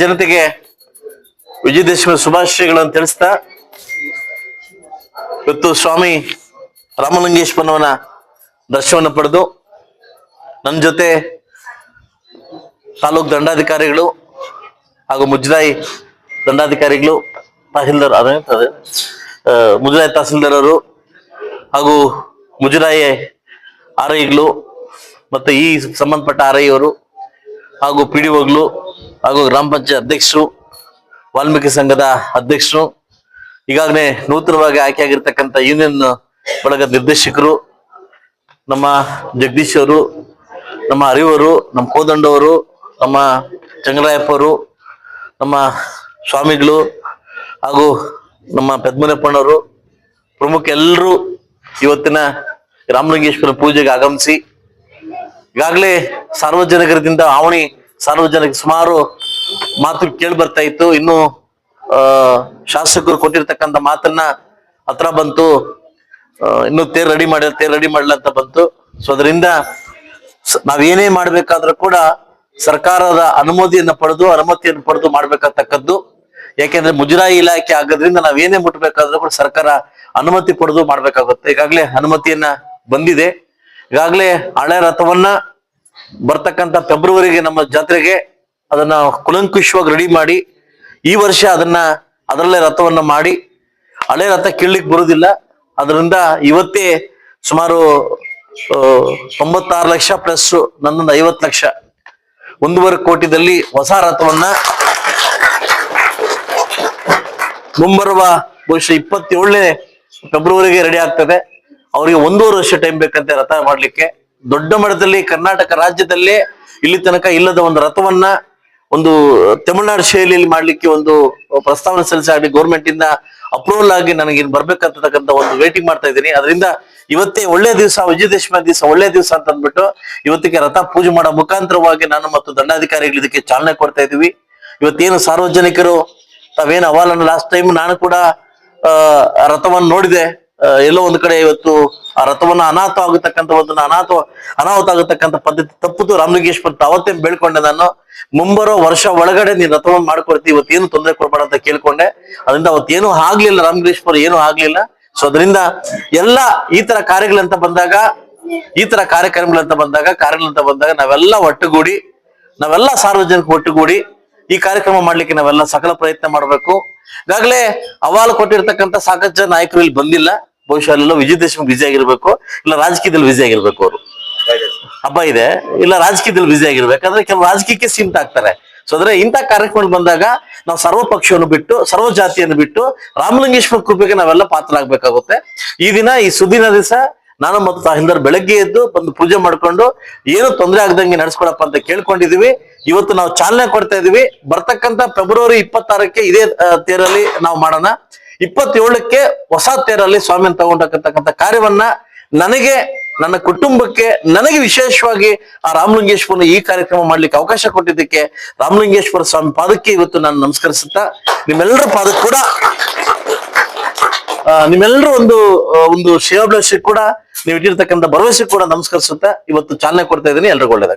ಜನತೆಗೆ ವಿಜಯದಶಮಿ ಶುಭಾಶಯಗಳನ್ನು ತಿಳಿಸ್ತಾ, ಇವತ್ತು ಸ್ವಾಮಿ ರಾಮಲಿಂಗೇಶ್ವರನವನ ದರ್ಶನವನ್ನು ಪಡೆದು ನನ್ನ ಜೊತೆ ತಾಲೂಕ್ ದಂಡಾಧಿಕಾರಿಗಳು ಹಾಗೂ ಮುಜರಾಯಿ ದಂಡಾಧಿಕಾರಿಗಳು ತಹಸೀಲ್ದಾರ್ ಅದೇ ಮುಜರಾಯಿ ತಹಸೀಲ್ದಾರ್ ಅವರು ಹಾಗೂ ಮುಜರಾಯಿ ಆರ್ ಮತ್ತು ಈ ಸಂಬಂಧಪಟ್ಟ ಆರ್ ಐ ಅವರು ಹಾಗೂ ಪಿ ಡಿ ಒಗಳು ಹಾಗೂ ಗ್ರಾಮ ಪಂಚಾಯತ್ ಅಧ್ಯಕ್ಷರು, ವಾಲ್ಮೀಕಿ ಸಂಘದ ಅಧ್ಯಕ್ಷರು, ಈಗಾಗಲೇ ನೂತನವಾಗಿ ಆಯ್ಕೆಯಾಗಿರ್ತಕ್ಕಂಥ ಯೂನಿಯನ್ ಬಳಗದ ನಿರ್ದೇಶಕರು, ನಮ್ಮ ಜಗದೀಶ್ ಅವರು, ನಮ್ಮ ಅರಿವರು, ನಮ್ಮ ಕೋದಂಡವರು ನಮ್ಮ ಚಂಗರಾಯಪ್ಪ ನಮ್ಮ ಸ್ವಾಮಿಗಳು ಹಾಗೂ ನಮ್ಮ ಪದ್ಮನಪ್ಪಣ್ಣವರು ಪ್ರಮುಖ ಎಲ್ಲರೂ ಇವತ್ತಿನ ರಾಮಲಿಂಗೇಶ್ವರ ಪೂಜೆಗೆ ಆಗಮಿಸಿ ಈಗಾಗಲೇ ಸಾರ್ವಜನಿಕರಿಂದ ಆವಣಿ ಸಾರ್ವಜನಿಕ ಸುಮಾರು ಮಾತು ಕೇಳಿ ಬರ್ತಾ ಇತ್ತು. ಇನ್ನು ಶಾಸಕರು ಕೊಟ್ಟಿರ್ತಕ್ಕಂಥ ಮಾತನ್ನ ಹತ್ರ ಬಂತು. ಇನ್ನು ತೇರ್ ರೆಡಿ ಮಾಡಿ ತೇರ್ ರೆಡಿ ಮಾಡಲ ಅಂತ ಬಂತು. ಸೊ ಅದರಿಂದ ನಾವೇನೇ ಮಾಡ್ಬೇಕಾದ್ರೂ ಕೂಡ ಸರ್ಕಾರದ ಅನುಮೋದಿಯನ್ನ ಪಡೆದು, ಅನುಮತಿಯನ್ನು ಪಡೆದು ಮಾಡ್ಬೇಕಾಗ್ತಕ್ಕದ್ದು. ಯಾಕೆಂದ್ರೆ ಮುಜರಾಯಿ ಇಲಾಖೆ ಆಗೋದ್ರಿಂದ ನಾವೇನೇ ಮುಟ್ಬೇಕಾದ್ರೂ ಕೂಡ ಸರ್ಕಾರ ಅನುಮತಿ ಪಡೆದು ಮಾಡ್ಬೇಕಾಗುತ್ತೆ. ಈಗಾಗಲೇ ಅನುಮತಿಯನ್ನ ಬಂದಿದೆ. ಈಗಾಗಲೇ ಹಳೆ ರಥವನ್ನ ಬರ್ತಕ್ಕಂಥ ಫೆಬ್ರವರಿಗೆ ನಮ್ಮ ಜಾತ್ರೆಗೆ ಅದನ್ನ ಕುಲಂಕುಷವಾಗಿ ರೆಡಿ ಮಾಡಿ ಈ ವರ್ಷ ಅದನ್ನ ಅದರಲ್ಲೇ ರಥವನ್ನ ಮಾಡಿ ಹಳೆ ರಥ ಕೀಳ್ಲಿಕ್ಕೆ ಬರುವುದಿಲ್ಲ. ಅದರಿಂದ ಇವತ್ತೇ ಸುಮಾರು ತೊಂಬತ್ತಾರು ಲಕ್ಷ ಪ್ಲಸ್ ನನ್ನೊಂದು ಐವತ್ತು ಲಕ್ಷ. ಒಂದೂವರೆ ಕೋಟಿದಲ್ಲಿ ಹೊಸ ರಥವನ್ನ ಮುಂಬರುವ ಬಹುಶಃ ಇಪ್ಪತ್ತೇಳನೇ ಫೆಬ್ರವರಿಗೆ ರೆಡಿ ಆಗ್ತದೆ. ಅವರಿಗೆ ಒಂದೂವರೆ ವರ್ಷ ಟೈಮ್ ಬೇಕಂತೆ ರಥ ಮಾಡ್ಲಿಕ್ಕೆ. ದೊಡ್ಡ ಮಟ್ಟದಲ್ಲಿ ಕರ್ನಾಟಕ ರಾಜ್ಯದಲ್ಲೇ ಇಲ್ಲಿ ತನಕ ಇಲ್ಲದ ಒಂದು ರಥವನ್ನ ಒಂದು ತಮಿಳುನಾಡು ಶೈಲಿಯಲ್ಲಿ ಮಾಡ್ಲಿಕ್ಕೆ ಒಂದು ಪ್ರಸ್ತಾವನೆ ಸಲ್ಲಿಸಿ ಗೌರ್ಮೆಂಟ್ ಇಂದ ಅಪ್ರೂವಲ್ ಆಗಿ ನನಗೆ ಇನ್ ಬರ್ಬೇಕಂತಕ್ಕಂಥ ಒಂದು ವೇಟಿಂಗ್ ಮಾಡ್ತಾ ಇದ್ದೀನಿ. ಅದರಿಂದ ಇವತ್ತೇ ಒಳ್ಳೆ ದಿವಸ, ವಿಜಯದಶಮಿ ದಿವಸ ಒಳ್ಳೆ ದಿವಸ ಅಂತ ಅಂದ್ಬಿಟ್ಟು ಇವತ್ತಿಗೆ ರಥ ಪೂಜೆ ಮಾಡೋ ಮುಖಾಂತರವಾಗಿ ನಾನು ಮತ್ತು ದಂಡಾಧಿಕಾರಿಗಳು ಇದಕ್ಕೆ ಚಾಲನೆ ಕೊಡ್ತಾ ಇದೀವಿ ಇವತ್ತೇನು ಸಾರ್ವಜನಿಕರು ತಾವೇನು ಅವಾಲನ್ನು ಲಾಸ್ಟ್ ಟೈಮ್ ನಾನು ಕೂಡ, ಆ, ರಥವನ್ನು ನೋಡಿದೆ. ಎಲ್ಲೋ ಒಂದು ಕಡೆ ಇವತ್ತು ಆ ರಥವನ್ನ ಅನಾಥ ಆಗತಕ್ಕಂಥ ಒಂದು ಅನಾಥ ಅನಾಹುತ ಆಗತಕ್ಕಂಥ ಪದ್ಧತಿ ತಪ್ಪುದು ರಾಮಲಿಂಗೇಶ್ವರ ಅವತ್ತೇ ಬೇಳ್ಕೊಂಡೆ ನಾನು. ಮುಂಬರೋ ವರ್ಷ ಒಳಗಡೆ ನೀನ್ ರಥವನ್ನು ಮಾಡ್ಕೊಡ್ತೀವಿ ಇವತ್ತೇನು ತೊಂದರೆ ಕೊಡ್ಬಾರ ಅಂತ ಕೇಳ್ಕೊಂಡೆ. ಅದರಿಂದ ಅವತ್ತೇನು ಆಗ್ಲಿಲ್ಲ ರಾಮಲಿಂಗೇಶ್ವರ, ಏನು ಆಗ್ಲಿಲ್ಲ. ಸೊ ಅದರಿಂದ ಎಲ್ಲ ಈ ತರ ಕಾರ್ಯಗಳಂತ ಬಂದಾಗ, ಈ ತರ ಕಾರ್ಯಕ್ರಮಗಳಂತ ಬಂದಾಗ ಕಾರ್ಯಗಳಂತ ಬಂದಾಗ ನಾವೆಲ್ಲ ಒಟ್ಟುಗೂಡಿ, ನಾವೆಲ್ಲ ಸಾರ್ವಜನಿಕ ಒಟ್ಟುಗೂಡಿ ಈ ಕಾರ್ಯಕ್ರಮ ಮಾಡ್ಲಿಕ್ಕೆ ನಾವೆಲ್ಲ ಸಕಲ ಪ್ರಯತ್ನ ಮಾಡಬೇಕು. ಈಗಾಗಲೇ ಅವಾಲು ಕೊಟ್ಟಿರ್ತಕ್ಕಂಥ ಸಾಕಷ್ಟು ಜನ ನಾಯಕರು ಇಲ್ಲಿ ಬಂದಿಲ್ಲ. ಬಹುಶಃ ಅಲ್ಲೆಲ್ಲ ವಿಜಯ ಆಗಿರ್ಬೇಕು, ಇಲ್ಲ ರಾಜಕೀಯದಲ್ಲಿ ವಿಜಯ ಆಗಿರ್ಬೇಕು ಅವರು. ಹಬ್ಬ ಇದೆ, ಇಲ್ಲ ರಾಜಕೀಯದಲ್ಲಿ ವಿಜಯ ಆಗಿರ್ಬೇಕಂದ್ರೆ ಕೆಲವು ರಾಜಕೀಯಕ್ಕೆ ಸೀಮಿತ ಆಗ್ತಾರೆ. ಸೊ ಅಂದ್ರೆ ಇಂಥ ಕಾರ್ಯಕ್ರಮಗಳು ಬಂದಾಗ ನಾವು ಸರ್ವ ಪಕ್ಷವನ್ನು ಬಿಟ್ಟು, ಸರ್ವ ಜಾತಿಯನ್ನು ಬಿಟ್ಟು, ರಾಮಲಿಂಗೇಶ್ವರ ಕೃಪೆಗೆ ನಾವೆಲ್ಲ ಪಾತ್ರರಾಗಬೇಕಾಗುತ್ತೆ. ಈ ದಿನ, ಈ ಸುದಿನ ದಿವಸ ನಾನು ಮತ್ತು ತಾಹಿಂದರ್ ಬೆಳಗ್ಗೆ ಎದ್ದು ಬಂದು ಪೂಜೆ ಮಾಡ್ಕೊಂಡು, ಏನು ತೊಂದರೆ ಆಗದಂಗೆ ನಡೆಸ್ಕೊಡಪ್ಪ ಅಂತ ಕೇಳ್ಕೊಂಡಿದೀವಿ ಇವತ್ತು ನಾವು ಚಾಲನೆ ಕೊಡ್ತಾ ಇದೀವಿ ಬರ್ತಕ್ಕಂತ ಫೆಬ್ರವರಿ ಇಪ್ಪತ್ತಾರಕ್ಕೆ ಇದೇ ತೇರಲ್ಲಿ ನಾವು ಮಾಡೋಣ. ಇಪ್ಪತ್ತೇಳಕ್ಕೆ ಹೊಸ ತೇರಲ್ಲಿ ಸ್ವಾಮಿನ ತಗೊಂಡಕ್ಕಂತಕ್ಕಂಥ ಕಾರ್ಯವನ್ನ ನನಗೆ, ನನ್ನ ಕುಟುಂಬಕ್ಕೆ, ನನಗೆ ವಿಶೇಷವಾಗಿ ಆ ರಾಮಲಿಂಗೇಶ್ವರನ ಈ ಕಾರ್ಯಕ್ರಮ ಮಾಡ್ಲಿಕ್ಕೆ ಅವಕಾಶ ಕೊಟ್ಟಿದ್ದಕ್ಕೆ ರಾಮಲಿಂಗೇಶ್ವರ ಸ್ವಾಮಿ ಪಾದಕ್ಕೆ ಇವತ್ತು ನಾನು ನಮಸ್ಕರಿಸುತ್ತಾ, ನಿಮ್ಮೆಲ್ಲರ ಪಾದಕ್ಕೆ ಕೂಡ ನಿಮ್ಮೆಲ್ಲರೂ ಒಂದು ಒಂದು ಸೇವಾಭಿಲಾಷಿ ಕೂಡ, ನೀವು ಇಟ್ಟಿರ್ತಕ್ಕಂಥ ಭರವಸೆ ಕೂಡ ನಮಸ್ಕರಿಸುತ್ತಾ ಇವತ್ತು ಚಾಲನೆ ಕೊಡ್ತಾ ಇದ್ದೀನಿ. ಎಲ್ರಿಗೂ ಒಳ್ಳೇದಾಗ